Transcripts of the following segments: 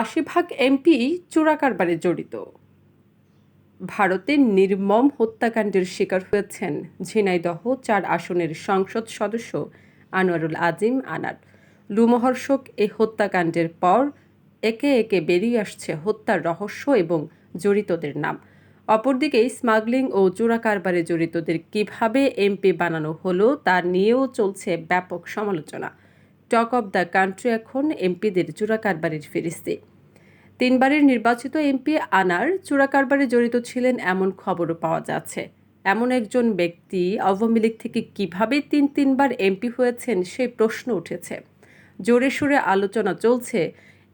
আশি ভাগ এমপি চোরাকারবারে জড়িত। ভারতের নির্মম হত্যাকাণ্ডের শিকার হয়েছেন ঝিনাইদহ চার আসনের সংসদ সদস্য আনোয়ারুল আজিম আনার। লুমহর্ষক এই হত্যাকাণ্ডের পর একে একে বেরিয়ে আসছে হত্যার রহস্য এবং জড়িতদের নাম। অপরদিকে স্মাগলিং ও চোরাকারবারে জড়িতদের কীভাবে এমপি বানানো হলো তা নিয়েও চলছে ব্যাপক সমালোচনা। টক অব দ্য কান্ট্রি এখন এমপিদের চোরাকারবারির ফিরিস্তি। তিনবারের নির্বাচিত এমপি আনার চোরাকারবারে জড়িত ছিলেন এমন খবরও পাওয়া যাচ্ছে। এমন একজন ব্যক্তি আওয়ামী লীগ থেকে কীভাবে তিন তিনবার এমপি হয়েছেন সেই প্রশ্ন উঠেছে। জোরে সুরে আলোচনা চলছে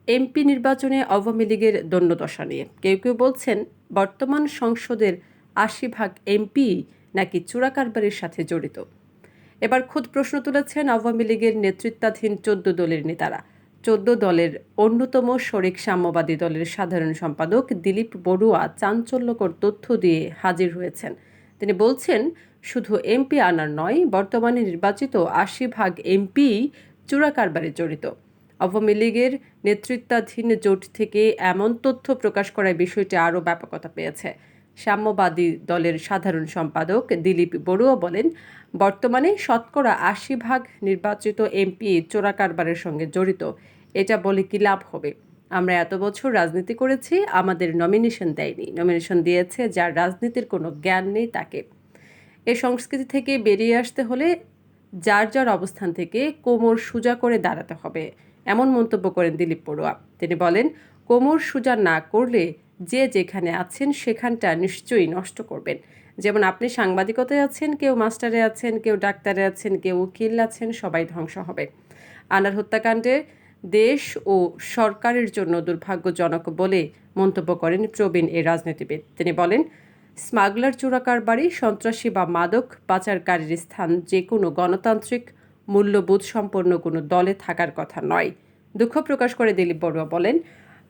এমপি নির্বাচনে আওয়ামী লীগের দণ্ডদশা নিয়ে। কেউ কেউ বলছেন, বর্তমান সংসদের আশি ভাগ এমপি নাকি চোরাকারবারির সাথে জড়িত। এবার খুদ প্রশ্ন তুলেছেন আওয়ামী লীগের নেতৃত্বাধীন চোদ্দ দলের নেতারা। চোদ্দ দলের অন্যতম শরিক সাম্যবাদী দলের সাধারণ সম্পাদক দিলীপ বড়ুয়া চাঞ্চল্যকর তথ্য দিয়ে হাজির হয়েছেন। তিনি বলছেন, শুধু এমপি আনার নয়, বর্তমানে নির্বাচিত আশি ভাগ এমপি চোরাকারবারে জড়িত। আওয়ামী লীগের নেতৃত্বাধীন জোট থেকে এমন তথ্য প্রকাশ করায় বিষয়টি আরও ব্যাপকতা পেয়েছে। সাম্যবাদী দলের সাধারণ সম্পাদক দিলীপ বড়ুয়া বলেন, বর্তমানে শতকরা আশি ভাগ নির্বাচিত এমপি চোরাকারবারের সঙ্গে জড়িত। এটা বলে কি লাভ হবে? আমরা এত বছর রাজনীতি করেছি, আমাদের নমিনেশন দেয়নি। নমিনেশন দিয়েছে যার রাজনীতির কোনো জ্ঞান নেই তাকে। এ সংস্কৃতি থেকে বেরিয়ে আসতে হলে যার যার অবস্থান থেকে কোমর সোজা করে দাঁড়াতে হবে, এমন মন্তব্য করেন দিলীপ পড়ুয়া তিনি বলেন, কোমর সোজা না করলে যে যেখানে আছেন সেখানটা নিশ্চয়ই নষ্ট করবেন। যেমন আপনি সাংবাদিকতায় আছেন, কেউ মাস্টারে আছেন, কেউ ডাক্তারে আছেন, কেউ উকিল আছেন, সবাই ধ্বংস হবে। আনার হত্যাকাণ্ডে দেশ ও সরকারের জন্য দুর্ভাগ্যজনক বলে মন্তব্য করেন প্রবীণ এ রাজনীতিবিদ। তিনি বলেন, স্মাগলার চোরাকারবারি সন্ত্রাসী বা মাদক পাচারকারীর স্থান যে কোনো গণতান্ত্রিক মূল্যবোধ সম্পন্ন কোনো দলে থাকার কথা নয়। দুঃখ প্রকাশ করে দিলীপ বড়ুয়া বলেন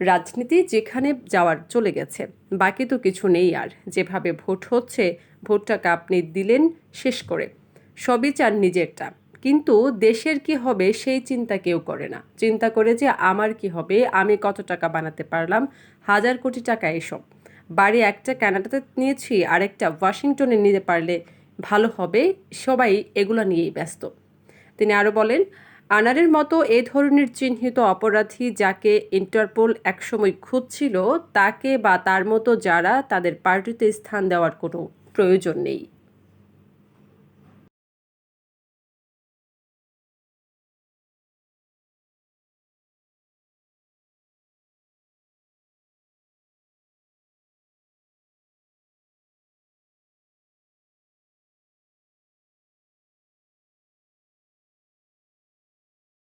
রাজনীতি যেখানে যাওয়ার চলে গেছে। বাকি তো কিছু নেই আর। যেভাবে ভোট হচ্ছে ভোটটাকে আপনি দিলেন শেষ করে। সবই চান নিজেরটা। কিন্তু দেশের কি হবে সেই চিন্তা কেউ করে না। চিন্তা করে যে আমার কি হবে, আমি কত টাকা বানাতে পারলাম, হাজার কোটি টাকা এসব। বাড়ি একটা ক্যানাডাতে নিয়েছি, আরেকটা ওয়াশিংটনে নিতে পারলে ভালো হবে। সবাই এগুলো নিয়েই ব্যস্ত। তিনি আরও বলেন আনারের মতো এ ধরনের চিহ্নিত অপরাধী যাকে ইন্টারপোল একসময় খুঁজছিল, তাকে বা তার মতো যারা তাদের পার্টিতে স্থান দেওয়ার কোনো প্রয়োজন নেই।